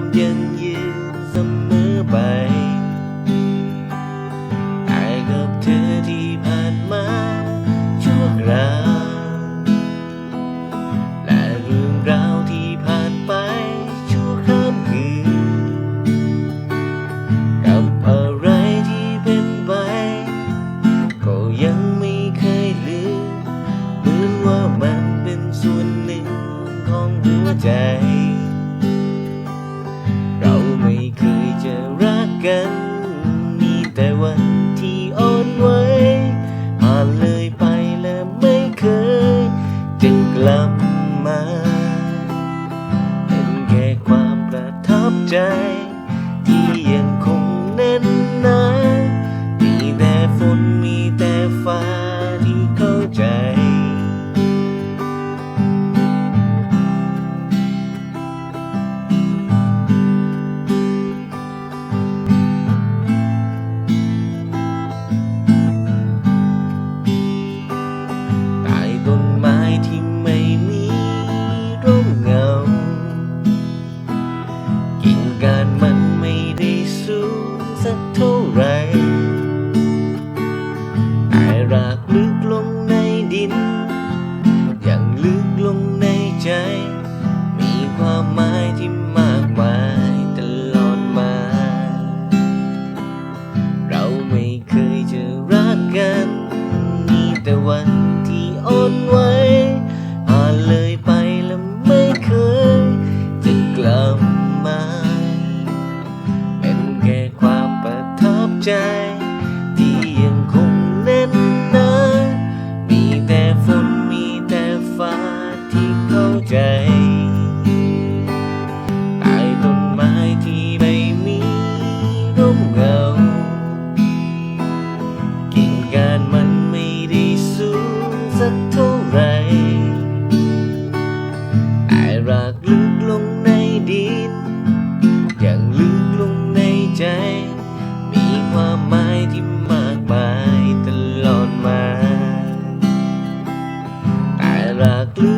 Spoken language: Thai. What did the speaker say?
ความยังยืนเสมอไปไอ่กับเธอที่ผ่านมาชั่วคราวและเรื่องราวที่ผ่านไปชั่วข้ามคืนกับอะไรที่เป็นไป ก็ยังไม่เคยลืมเหมือนว่ามันเป็นส่วนหนึ่งของหัวใจ ทัากลึกลงในดิน อย่างลึกลงในใจ มีความหมายที่มากมายตลอดมา เราไม่เคยจะรักกัน มีแต่วันที่อ่อนไหวผ่านเลยไปแล้วไม่เคย จะกลับมา เป็นแค่ความประทับใจ เข้าใจใต้ต้นไม้ที่ไม่มีร่มเงา กิ่งการมันไม่ได้สูงสักเท่าไรแต่รักลึกลงในดินยังลึกลงในใจ มีความหมายที่มากมายตลอดมาแต่รักลึก